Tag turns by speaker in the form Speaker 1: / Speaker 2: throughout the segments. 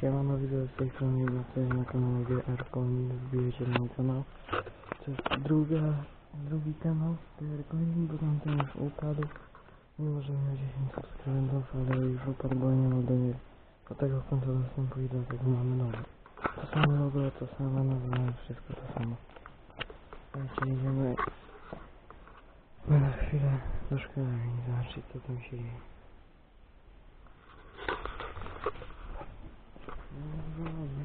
Speaker 1: Siemano, widzę z tej strony Ignacy na kanale GR Coin, wbijecie na mój kanał. To jest druga, drugi kanał GR Coin, bo tamten już upadł. Mimo, że miał 10 subskrybentów, ale już upadł, bo nie ma do niej do tego konta dostępu i dlatego mamy nowe. To samo logo, to samo nazwa, wszystko to samo. Słuchajcie, idziemy na chwilę do szkoły i zobaczyć co tam się dzieje.
Speaker 2: Co? Kamera. A mnie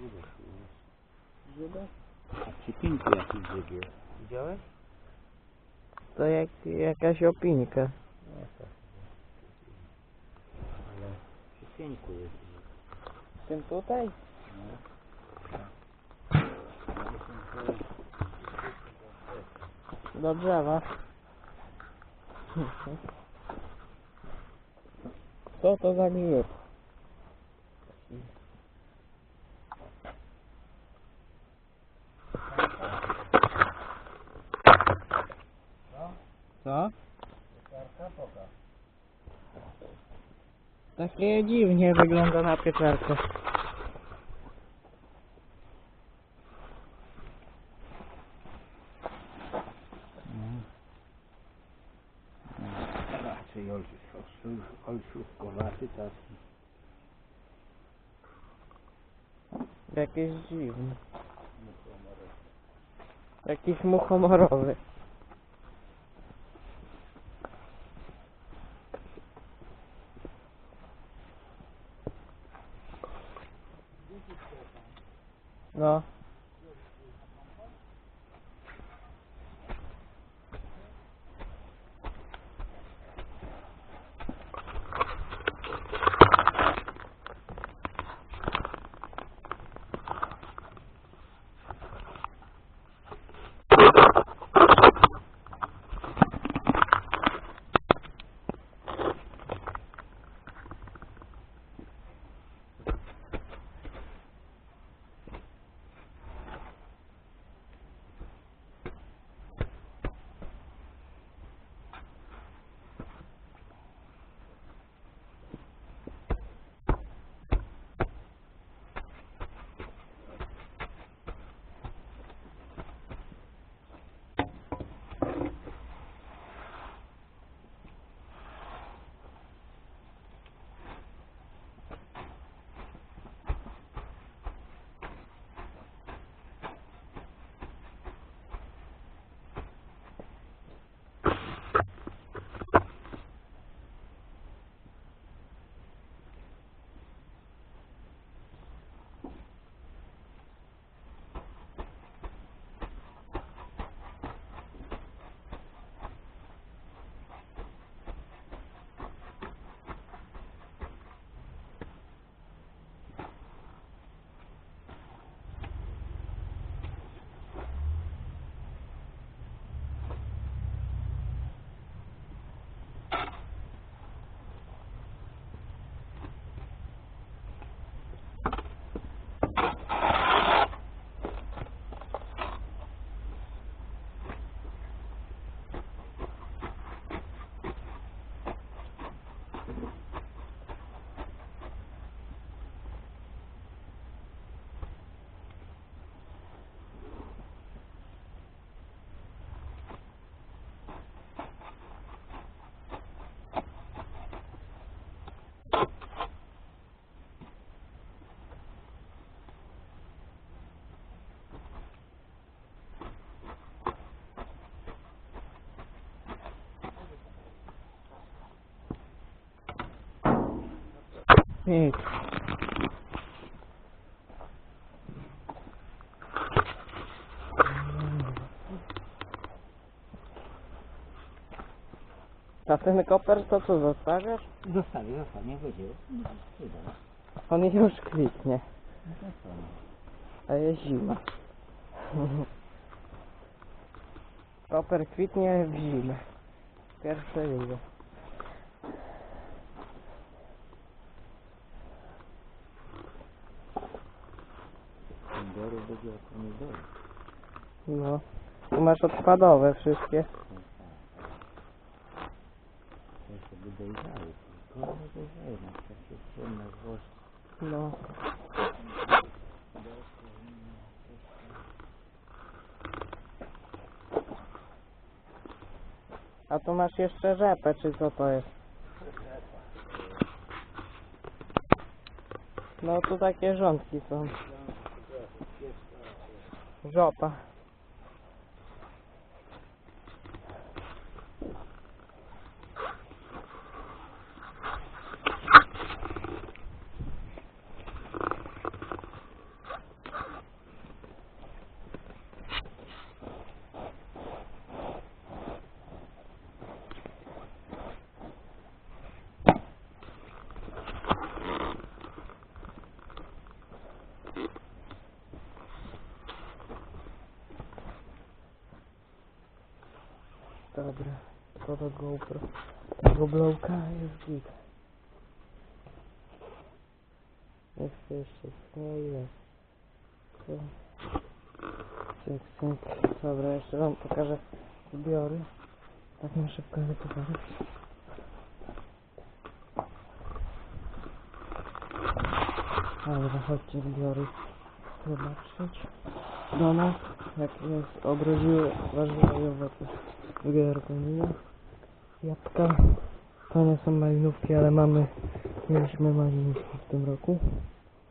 Speaker 2: żydek tu jest.
Speaker 1: Żydek?
Speaker 2: A przy pinku jakiś. Widziałeś?
Speaker 1: To jak, jakaś opinka.
Speaker 2: Nie, to. Ale jest.
Speaker 1: Tym tutaj?
Speaker 2: No.
Speaker 1: Do drzewa. Co to za miły? Co? Takie dziwnie wygląda na pieczarkę.
Speaker 2: No. No, Raczej olszów, olszówkowaty taki.
Speaker 1: Jakieś dziwne. Jakiś muchomorowy. No. Nic. A ten koper to co zostawiasz?
Speaker 2: Zostawię, zostawię, niech będzie.
Speaker 1: On już kwitnie, a jest zima. Koper kwitnie w zimę. Pierwsze widzę.
Speaker 2: Pomidory będzie jak pomidory.
Speaker 1: No. Tu masz odpadowe wszystkie. No. A tu masz jeszcze rzepę, czy co to jest? No tu takie rządki są. жопа. Dobra, to do GoPro. Tego blowka jest git. Chcę jeszcze. To... Cyk, cyk. Dobra, jeszcze wam pokażę zbiory. Tak na szybko pokażę. Dobra, chodźcie zbiory zobaczyć. Do nas, jak jest obrodziły warzywa i owoce organizmu. Jabłka. Nie są malinówki, ale mamy, mieliśmy malinówki w tym roku.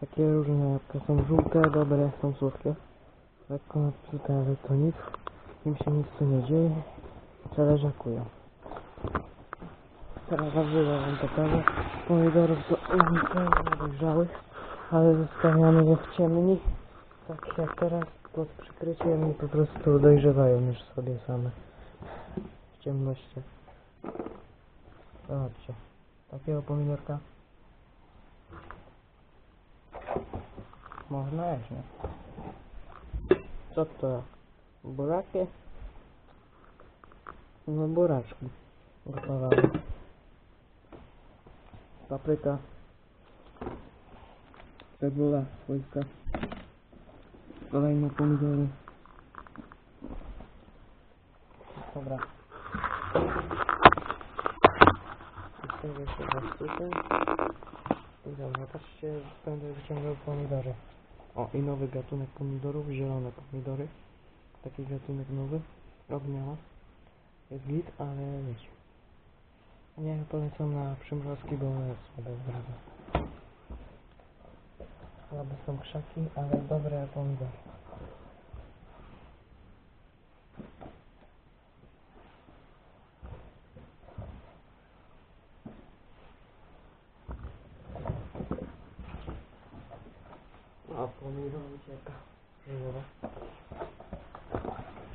Speaker 1: Takie różne jabłka. Są żółte, dobre, są słodkie. Lekko napsute, ale to nic. Im się nic tu nie dzieje. Wcale żakują. Teraz warzywa wam pokażę. Pomidorów to unikajnie dojrzałych, ale zostawiamy je w ciemni. Tak jak teraz pod przykryciem i po prostu dojrzewają już sobie same w ciemności. Zobaczcie, takiego pomidorka można jeść, nie? Co to? Buraki? No buraczki gotowane. Papryka. Cebula swojska. Kolejne pomidory. Dobra. Się tutaj. I dobra, patrzcie, będę wyciągał pomidory. O, i nowy gatunek pomidorów, zielone pomidory. Taki gatunek nowy, odmiana. Jest git, ale wiecie. Nie polecam na przymrozki, bo one słabe zdrowe. Słabe są krzaki, ale dobre pomidory. O,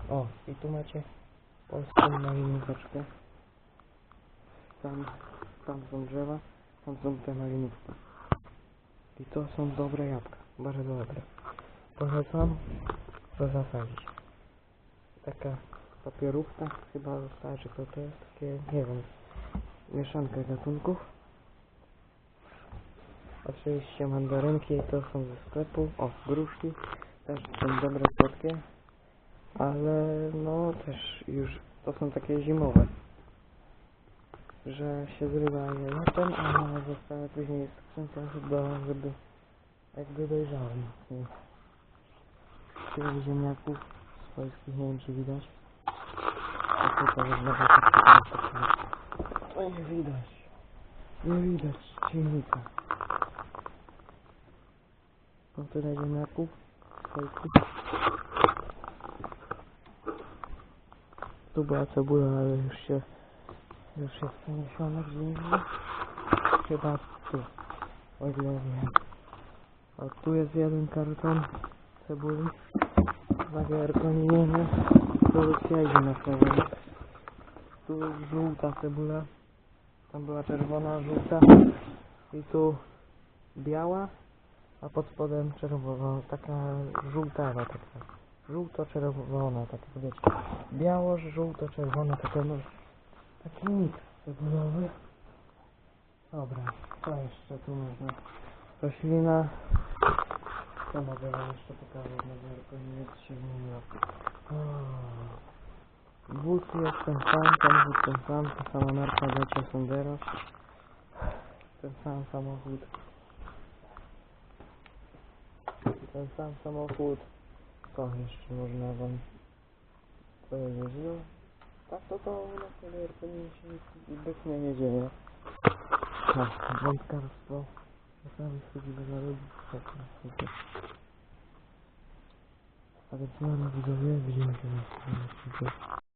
Speaker 1: O, i tu macie polską malinóweczkę. Tam, tam są drzewa, tam są te malinówki. I to są dobre jabłka, bardzo dobre. Polecam zasadzić. Taka papierówka, chyba wystarczy, to to jest takie, nie wiem, mieszanka gatunków. Oczywiście mandarynki to są ze sklepu. O, gruszki też są dobre, słodkie. Ale no też już to są takie zimowe. Że się zrywa je latem, a zostaje później w skrzynkach chyba, żeby jakby dojrzały mocniej. Tyle ziemniaków swojskich, nie wiem czy widać. A tutaj jest nowa taktyka. O nie widać. Nie widać silnika. No tyle ziemniaków swojskich. Tu była cebula, ale już się już jest przeniesiona gdzie indziej. Chyba tu. O ile wiem. O, tu jest jeden karton cebuli. Uwaga, Erkoni nie wie. Produkcja idzie na pewno. Tu jest żółta cebula. Tam była czerwona, żółta. I tu biała, a pod spodem czerwona, taka żółtawa, taka żółto-czerwona, taka wiecie. Biało, żółto-czerwona, taka no, taki miks cebulowy. Dobra, co jeszcze tu można? Roślina. Co mogę wam jeszcze pokazać na wielko? Nic się zmieniło. Wóz jest ten sam, samochód ten sam, ta sama marka Dacia Sandero. Ten sam samochód. Ten sam samochód. Co jeszcze można wam powiedzieć? No, tak to to u nas na wielko się nic zbytnio nie dzieje. Tak, wątkarstwo. Czasami chodzi do tak. A więc mamy widzowie, widzimy się na.